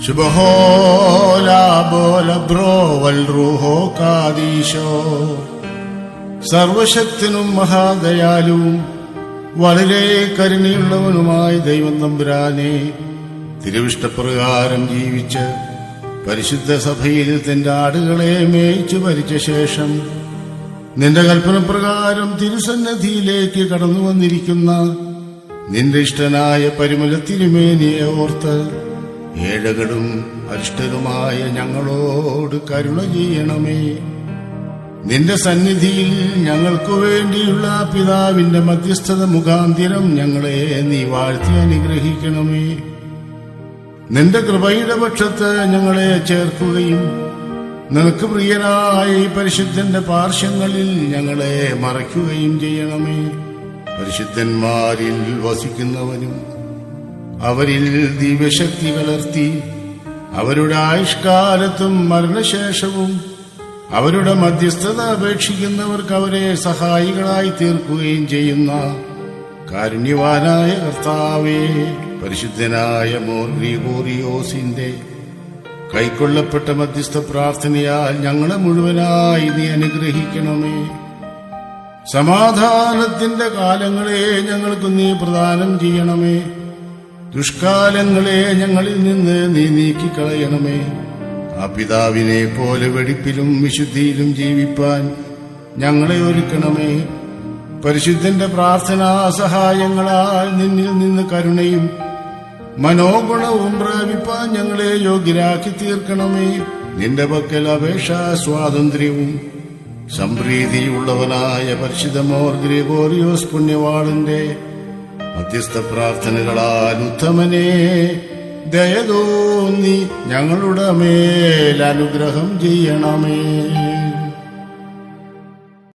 ശുഭഹോലാബോലബ്രോവൽറൂഹോ കാദീശോ. സർവശക്തനും മഹാദയാലുവും വളരെ കരുണയുള്ളവനുമായ ദൈവം തമ്പുരാനെ തിരുവിഷ്ടപ്രകാരം ജീവിച്ച് പരിശുദ്ധ സഭയിൽ തന്റെ ആടുകളെ മേയിച്ചു ഭരിച്ച ശേഷം നിന്റെ കൽപ്പനപ്രകാരം തിരുസന്നിധിയിലേക്ക് കടന്നു വന്നിരിക്കുന്ന നിന്റെ ഇഷ്ടനായ പരിമല തിരുമേനിയെ ഓർത്ത് ഏഴകളും അരിഷ്ടരുമായ ഞങ്ങളോട് കരുണ ചെയ്യണമേ. നിന്റെ സന്നിധിയിൽ ഞങ്ങൾക്കു വേണ്ടിയുള്ള പിതാവിന്റെ മധ്യസ്ഥത മുഖാന്തിരം ഞങ്ങളെ നീ വാഴ്ത്തി അനുഗ്രഹിക്കണമേ. നിന്റെ കൃപയുടെ പക്ഷത്ത് ഞങ്ങളെ ചേർക്കുകയും നിനക്ക് പ്രിയനായ ഈ പരിശുദ്ധന്റെ പാർശ്വങ്ങളിൽ ഞങ്ങളെ മറയ്ക്കുകയും ചെയ്യണമേ. പരിശുദ്ധന്മാരിൽ വസിക്കുന്നവനും അവരിൽ ദിവ്യശക്തി വളർത്തി അവരുടെ ആയുഷ്കാലത്തും മരണശേഷവും അവരുടെ മധ്യസ്ഥത അപേക്ഷിക്കുന്നവർക്ക് അവരെ സഹായികളായി തീർക്കുകയും ചെയ്യുന്ന കാരുണ്യവാനായ കർത്താവേ പരിശുദ്ധനായ മോർഗ്രിഗോറിയോസിന്റെ കൈക്കൊള്ളപ്പെട്ട മധ്യസ്ഥ പ്രാർത്ഥനയാൽ ഞങ്ങളെ മുഴുവനായി നീ അനുഗ്രഹിക്കണമേ. സമാധാനത്തിന്റെ കാലങ്ങളെ ഞങ്ങൾക്ക് നീ പ്രദാനം ചെയ്യണമേ. ദുഷ്കാലങ്ങളെ ഞങ്ങളിൽ നിന്ന് നീ നീക്കിക്കളയണമേ. ആ പിതാവിനെ പോലെ വെടിപ്പിലും വിശുദ്ധിയിലും ജീവിപ്പാൻ ഞങ്ങളെ ഒരുക്കണമേ. പരിശുദ്ധന്റെ പ്രാർത്ഥനാ സഹായങ്ങളാൽ നിന്നിൽ നിന്ന് കരുണയും മനോഗുണവും പ്രാപിപ്പാൻ ഞങ്ങളെ യോഗ്യരാക്കി തീർക്കണമേ. നിന്റെ പക്കൽ അപേക്ഷാ സ്വാതന്ത്ര്യവും സംപ്രീതിയുള്ളവനായ പരിശുദ്ധമോർ ഗ്രിഗോറിയോസ് പുണ്യവാളന്റെ മധ്യസ്ഥ പ്രാർത്ഥനകളാൽ ഉത്തമനെ ദയതോന്നി ഞങ്ങളുടെ മേൽ അനുഗ്രഹം ചെയ്യണമേ.